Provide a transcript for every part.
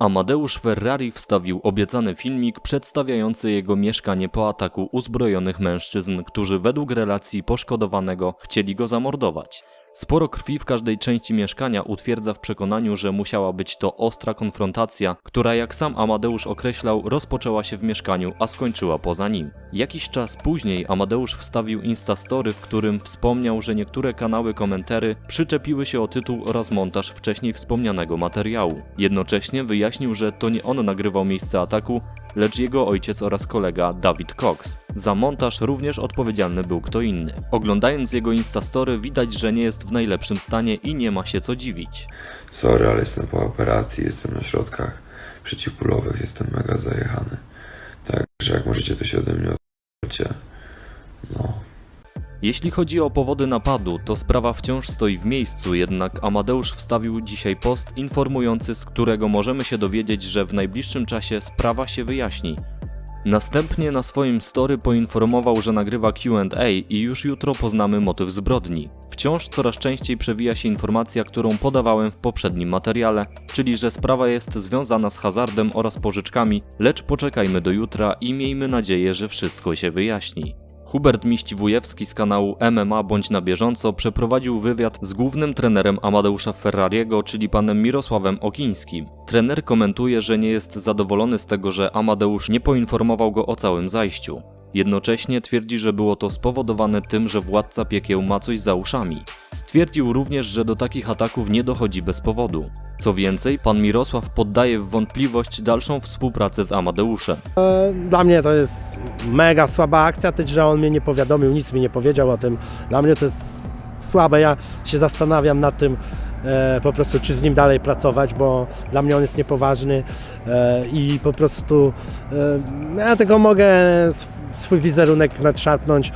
Amadeusz Ferrari wstawił obiecany filmik przedstawiający jego mieszkanie po ataku uzbrojonych mężczyzn, którzy według relacji poszkodowanego chcieli go zamordować. Sporo krwi w każdej części mieszkania utwierdza w przekonaniu, że musiała być to ostra konfrontacja, która jak sam Amadeusz określał, rozpoczęła się w mieszkaniu, a skończyła poza nim. Jakiś czas później Amadeusz wstawił Instastory, w którym wspomniał, że niektóre kanały komentary przyczepiły się o tytuł oraz montaż wcześniej wspomnianego materiału. Jednocześnie wyjaśnił, że to nie on nagrywał miejsce ataku, lecz jego ojciec oraz kolega David Cox. Za montaż również odpowiedzialny był kto inny. Oglądając jego Instastory widać, że nie jest w najlepszym stanie i nie ma się co dziwić. Sorry, ale jestem po operacji, jestem na środkach przeciwbólowych, jestem mega zajechany. Także jak możecie, to się ode mnie. Jeśli chodzi o powody napadu, to sprawa wciąż stoi w miejscu, jednak Amadeusz wstawił dzisiaj post informujący, z którego możemy się dowiedzieć, że w najbliższym czasie sprawa się wyjaśni. Następnie na swoim story poinformował, że nagrywa QA i już jutro poznamy motyw zbrodni. Wciąż coraz częściej przewija się informacja, którą podawałem w poprzednim materiale, czyli że sprawa jest związana z hazardem oraz pożyczkami, lecz poczekajmy do jutra i miejmy nadzieję, że wszystko się wyjaśni. Hubert Miściwujewski z kanału MMA Bądź na bieżąco przeprowadził wywiad z głównym trenerem Amadeusza Ferrariego, czyli panem Mirosławem Okińskim. Trener komentuje, że nie jest zadowolony z tego, że Amadeusz nie poinformował go o całym zajściu. Jednocześnie twierdzi, że było to spowodowane tym, że władca piekieł ma coś za uszami. Stwierdził również, że do takich ataków nie dochodzi bez powodu. Co więcej, pan Mirosław poddaje w wątpliwość dalszą współpracę z Amadeuszem. E, Dla mnie to jest mega słaba akcja, też, że on mnie nie powiadomił, nic mi nie powiedział o tym. Dla mnie to jest słabe. Ja się zastanawiam nad tym e, po prostu, czy z nim dalej pracować, bo dla mnie on jest niepoważny e, i po prostu e, ja tylko mogę swój wizerunek nadszarpnąć,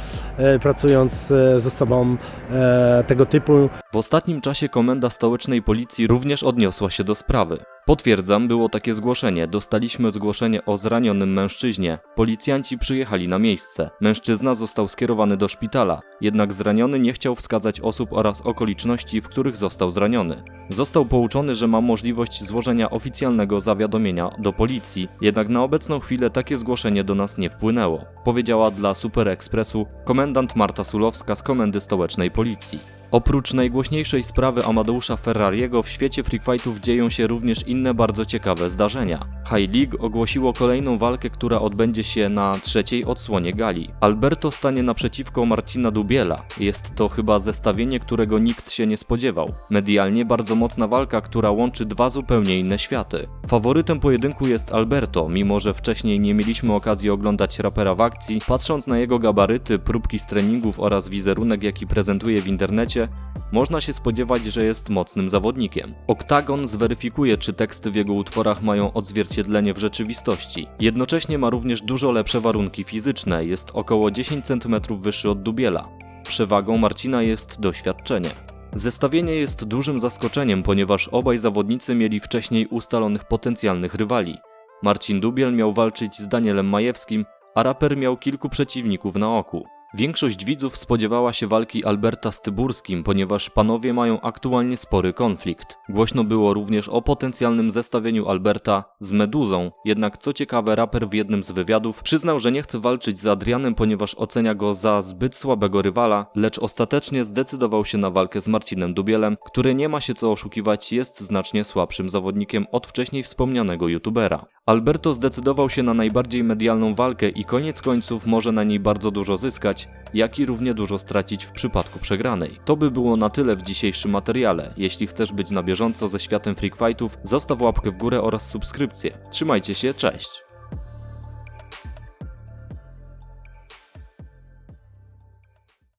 pracując e, z osobą e, tego typu. W ostatnim czasie komenda stołecznej policji również odniosła się do sprawy. Potwierdzam, było takie zgłoszenie. Dostaliśmy zgłoszenie o zranionym mężczyźnie. Policjanci przyjechali na miejsce. Mężczyzna został skierowany do szpitala, jednak zraniony nie chciał wskazać osób oraz okoliczności, w których został zraniony. Został pouczony, że ma możliwość złożenia oficjalnego zawiadomienia do policji, jednak na obecną chwilę takie zgłoszenie do nas nie wpłynęło, powiedziała dla Super Expressu komendant Marta Sulowska z Komendy Stołecznej Policji. Oprócz najgłośniejszej sprawy Amadeusza Ferrariego w świecie freak fightów dzieją się również inne bardzo ciekawe zdarzenia. High League ogłosiło kolejną walkę, która odbędzie się na trzeciej odsłonie gali. Alberto stanie naprzeciwko Marcina Dubiela. Jest to chyba zestawienie, którego nikt się nie spodziewał. Medialnie bardzo mocna walka, która łączy dwa zupełnie inne światy. Faworytem pojedynku jest Alberto, mimo że wcześniej nie mieliśmy okazji oglądać rapera w akcji, patrząc na jego gabaryty, próbki z treningów oraz wizerunek jaki prezentuje w internecie, można się spodziewać, że jest mocnym zawodnikiem. Oktagon zweryfikuje, czy teksty w jego utworach mają odzwierciedlenie w rzeczywistości. Jednocześnie ma również dużo lepsze warunki fizyczne, jest około 10 cm wyższy od Dubiela. Przewagą Marcina jest doświadczenie. Zestawienie jest dużym zaskoczeniem, ponieważ obaj zawodnicy mieli wcześniej ustalonych potencjalnych rywali. Marcin Dubiel miał walczyć z Danielem Majewskim, a raper miał kilku przeciwników na oku. Większość widzów spodziewała się walki Alberta z Tyburskim, ponieważ panowie mają aktualnie spory konflikt. Głośno było również o potencjalnym zestawieniu Alberta z Meduzą, jednak co ciekawe raper w jednym z wywiadów przyznał, że nie chce walczyć z Adrianem, ponieważ ocenia go za zbyt słabego rywala, lecz ostatecznie zdecydował się na walkę z Marcinem Dubielem, który nie ma się co oszukiwać, jest znacznie słabszym zawodnikiem od wcześniej wspomnianego youtubera. Alberto zdecydował się na najbardziej medialną walkę i koniec końców może na niej bardzo dużo zyskać, jak i równie dużo stracić w przypadku przegranej. To by było na tyle w dzisiejszym materiale. Jeśli chcesz być na bieżąco ze światem freak fightów, zostaw łapkę w górę oraz subskrypcję. Trzymajcie się, cześć!